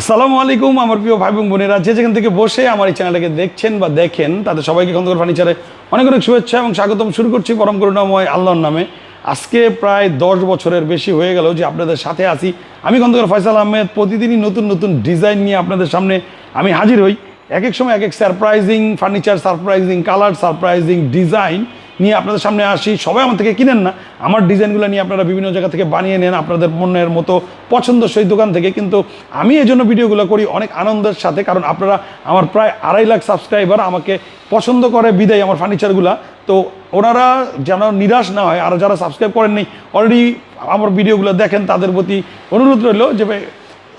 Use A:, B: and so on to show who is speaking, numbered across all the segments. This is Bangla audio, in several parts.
A: আসসালামু আলাইকুম, আমার প্রিয় ভাই বোন বোনেরা। যে যেখান থেকে বসে আমার এই চ্যানেলটাকে দেখছেন বা দেখেন, তাদের সবাইকে খন্দকার ফার্নিচারে অনেক অনেক শুভেচ্ছা এবং স্বাগতম। শুরু করছি পরম করুণাময় আল্লাহর নামে। আজকে প্রায় দশ বছরের বেশি হয়ে গেল যে আপনাদের সাথে আছি। আমি খন্দকার ফয়সাল আহমেদ, প্রতিদিনই নতুন নতুন ডিজাইন নিয়ে আপনাদের সামনে আমি হাজির হই। এক এক সময় এক এক surprising furniture surprising colour surprising design নিয়ে আপনাদের সামনে আসি। সবাই আমার থেকে কিনেন না। আমার ডিজাইনগুলো নিয়ে আপনারা বিভিন্ন জায়গা থেকে বানিয়ে নেন আপনাদের মনের মতো পছন্দসই দোকান থেকে। কিন্তু আমি এই জন্য ভিডিওগুলো করি অনেক আনন্দের সাথে। কারণ আপনারা আমার প্রায় আড়াই লাখ সাবস্ক্রাইবার আমাকে পছন্দ করে বিদায় আমার ফার্নিচারগুলো তো ওনারা যেন নিরাশ না হয়, আর যারা সাবস্ক্রাইব করেননি অলরেডি আমার ভিডিওগুলো দেখেন, তাদের প্রতি অনুরোধ রইল যে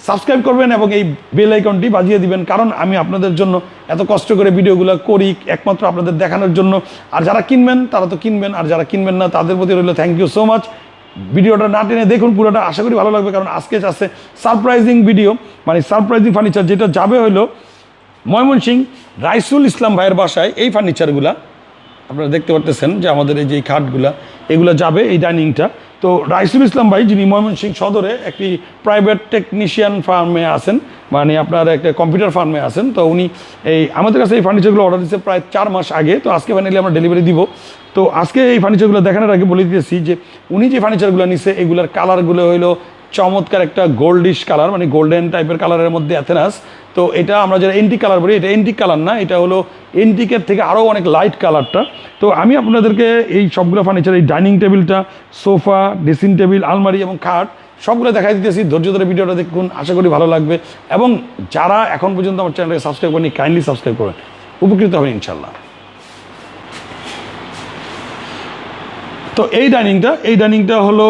A: সাবস্ক্রাইব করবেন এবং এই বেল আইকনটি বাজিয়ে দিবেন, কারণ আমি আপনাদের জন্য এত কষ্ট করে ভিডিওগুলো করি একমাত্র আপনাদের দেখানোর জন্য। আর যারা কিনবেন, তারা তো কিনবেন, আর যারা কিনবেন না, তাদের প্রতি রইল থ্যাংক ইউ সো মাচ ভিডিওটা না টেনে দেখুন, পুরোটা আশা করি ভালো লাগবে, কারণ আজকে আছে সারপ্রাইজিং ভিডিও মানে সারপ্রাইজিং ফার্নিচার যেটা যাবে হলো ময়মনসিং রাইসুল ইসলাম ভাইয়ের বাসায়। এই ফার্নিচারগুলা আপনারা দেখতে পারতেছেন যে আমাদের এই যে খাটগুলা এগুলো যাবে এই ডাইনিংটা। তো রাইসুল ইসলাম ভাই, যিনি ময়মনসিংহ সদরে একটি প্রাইভেট টেকনিশিয়ান ফার্মে আছেন মানে আপনার একটা কম্পিউটার ফার্মে আছেন, তো উনি এই, আমাদের কাছে এই ফার্নিচারগুলো অর্ডার দিচ্ছে প্রায় চার মাস আগে, তো আজকে ফাইনালি আমরা ডেলিভারি দিব। তো আজকে এই ফার্নিচারগুলো দেখানোর আগে বলে দিতেছি যে, উনি যে ফার্নিচারগুলো নিছে, এগুলোর কালারগুলো হলো চমৎকার একটা গোল্ডিশ কালার মানে গোল্ডেন টাইপের কালারের মধ্যে অ্যাথেনাস তো এটা আমরা যারা এন্টিক কালার বলি, এটা এন্টিক কালার না, এটা হলো এন্টিকের থেকে আরও অনেক লাইট কালারটা তো আমি আপনাদেরকে এই সবগুলো ফার্নিচার এই ডাইনিং টেবিলটা সোফা ড্রেসিং টেবিল আলমারি এবং খাট, সবগুলো দেখাই দিতেছি। ধৈর্য ধরে ভিডিওটা দেখুন, আশা করি ভালো লাগবে। এবং যারা এখন পর্যন্ত আমার চ্যানেলকে সাবস্ক্রাইব করেনি কাইন্ডলি সাবস্ক্রাইব করবেন উপকৃত হবেন ইনশাল্লাহ তো এই ডাইনিংটা এই ডাইনিংটা হলো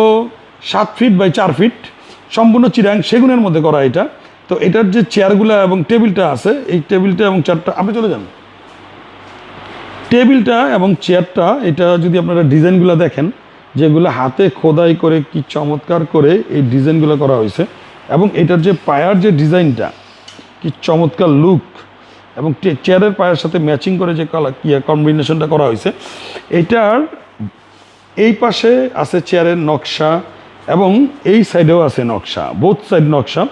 A: সাত ফিট বাই চার ফিট সম্পূর্ণ চিরাং সেগুনের মধ্যে করা এটা। তো এটার যে চেয়ারগুলো এবং টেবিলটা আছে, এই টেবিলটা এবং চেয়ারটা আপনি চলে যান। টেবিলটা এবং চেয়ারটা এটা যদি আপনারা ডিজাইনগুলো দেখেন, যেগুলো হাতে খোদাই করে কি চমৎকার করে এই ডিজাইনগুলো করা হয়েছে, এবং এটার যে পায়ার যে ডিজাইনটা, কি চমৎকার লুক এবং চেয়ারের পায়ের সাথে ম্যাচিং করে যে কালার কি কম্বিনেশনটা করা হয়েছে, এটার এই পাশে আছে চেয়ারের নকশা এবং এই সাইডেও আছে নকশা বোথ সাইড নকশা।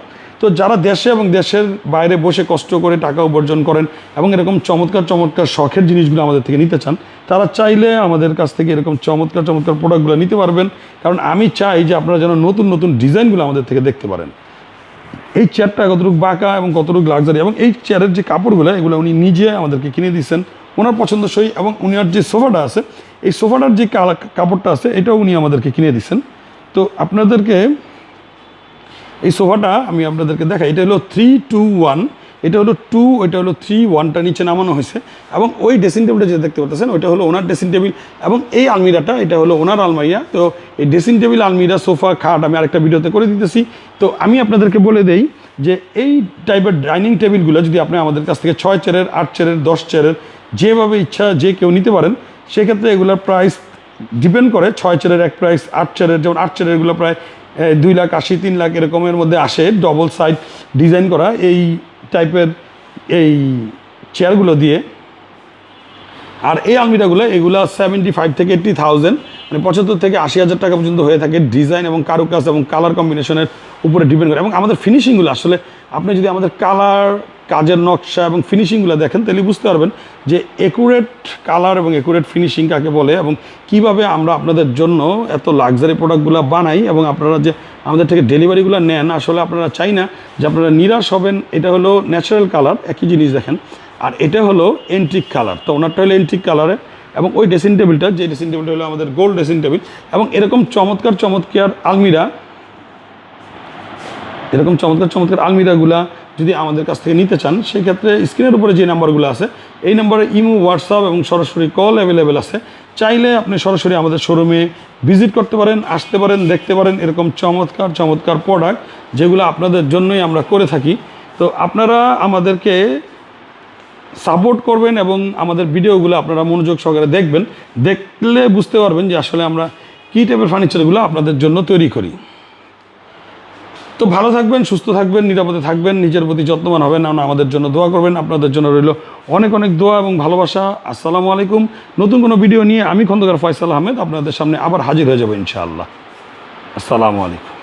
A: তো যারা দেশে এবং দেশের বাইরে বসে কষ্ট করে টাকা উপার্জন করেন এবং এরকম চমৎকার চমৎকার শখের জিনিসগুলো আমাদের থেকে নিতে চান, তারা চাইলে আমাদের কাছ থেকে এরকম চমৎকার চমৎকার প্রোডাক্টগুলো নিতে পারবেন। কারণ আমি চাই যে আপনারা যেন নতুন নতুন ডিজাইনগুলো আমাদের থেকে দেখতে পারেন। এই চেয়ারটা কতটুকু বাঁকা এবং কতটুকু লাক্সারি এবং এই চেয়ারের যে কাপড়গুলো, এগুলো উনি নিজে আমাদেরকে কিনে দিচ্ছেন ওনার পছন্দসই এবং উনার যে সোফাটা আছে, এই সোফাটার যে কাপড়টা আছে, এটাও উনি আমাদেরকে কিনে দিচ্ছেন তো আপনাদেরকে এই সোফাটা আমি আপনাদেরকে দেখাই। এটা হলো থ্রি টু ওয়ান এটা হলো টু এটা হলো থ্রি ওয়ানটা নিচে নামানো হয়েছে। এবং ওই ড্রেসিং টেবিলটা যে দেখতে পাচ্ছেন ওইটা হলো ওনার ড্রেসিং টেবিল এবং এই আলমিরাটা, এটা হলো ওনার আলমারিয়া। তো এই ড্রেসিং টেবিল আলমিরা, সোফা, খাট আমি আরেকটা ভিডিওতে করে দিতেছি। তো আমি আপনাদেরকে বলে দেই যে এই টাইপের ডাইনিং টেবিলগুলো যদি আপনি আমাদের কাছ থেকে ছয় চেয়ারের আট চেয়ারের দশ চেয়ারের যেভাবে ইচ্ছা যে কেউ নিতে পারেন, সেক্ষেত্রে এগুলোর প্রাইস ডিপেন্ড করে, ছয় চারের এক প্রাইস আট চারের, যেমন আট চেয়ারের এগুলো প্রায় দুই লাখ আশি, তিন লাখ এরকমের মধ্যে আসে ডবল সাইড ডিজাইন করা। এই টাইপের এই চেয়ারগুলো দিয়ে। আর এই আলমিরাগুলো, এগুলো সেভেন্টি ফাইভ থেকে এইট্টি থাউজেন্ড মানে পঁচাত্তর থেকে আশি হাজার টাকা পর্যন্ত হয়ে থাকে ডিজাইন এবং কারুকাজ এবং কালার কম্বিনেশনের উপরে ডিপেন্ড করে। এবং আমাদের ফিনিশিংগুলো আসলে আপনি যদি আমাদের কালার, কাজের নকশা এবং ফিনিশিংগুলো দেখেন, তাহলে বুঝতে পারবেন যে একুরেট কালার এবং একুরেট ফিনিশিং কাকে বলে এবং কীভাবে আমরা আপনাদের জন্য এত লাক্সারি প্রোডাক্টগুলো বানাই এবং আপনারা যে আমাদের থেকে ডেলিভারিগুলো নেন, আসলে আপনারা চাই না যে আপনারা নিরাশ হবেন। এটা হলো ন্যাচারাল কালার একই জিনিস দেখেন। আর এটা হলো এন্ট্রিক কালার তো ওনারটা হলো এন্ট্রিক কালারে এবং ওই ড্রেসিং টেবিলটা যে ড্রেসিং টেবিলটা হলো আমাদের গোল্ড ড্রেসিং টেবিল এবং এরকম চমৎকার চমৎকার আলমিরা, এরকম চমৎকার চমৎকার আলমিরাগুলা যদি আমাদের কাছ থেকে নিতে চান, সেক্ষেত্রে স্ক্রিনের উপরে যে নাম্বারগুলো আছে, এই নাম্বারে ইমো হোয়াটসঅ্যাপ এবং সরাসরি কল অ্যাভেলেবেল আছে। চাইলে আপনি সরাসরি আমাদের শোরুমে ভিজিট করতে পারেন, আসতে পারেন, দেখতে পারেন এরকম চমৎকার চমৎকার প্রোডাক্ট যেগুলো আপনাদের জন্যই আমরা করে থাকি। তো আপনারা আমাদেরকে সাপোর্ট করবেন এবং আমাদের ভিডিওগুলো আপনারা মনোযোগ সহকারে দেখবেন। দেখলে বুঝতে পারবেন যে আসলে আমরা কী টাইপের ফার্নিচারগুলো আপনাদের জন্য তৈরি করি। তো ভালো থাকবেন, সুস্থ থাকবেন, নিরাপদে থাকবেন, নিজের প্রতি যত্নবান হবেন আর আমাদের জন্য দোয়া করবেন। আপনাদের জন্য রইল অনেক অনেক দোয়া এবং ভালোবাসা। আসসালামু আলাইকুম। নতুন কোনো ভিডিও নিয়ে আমি খন্দকার ফয়সাল আহমেদ আপনাদের সামনে আবার হাজির হয়ে যাব ইনশাআল্লাহ। আসসালামু আলাইকুম।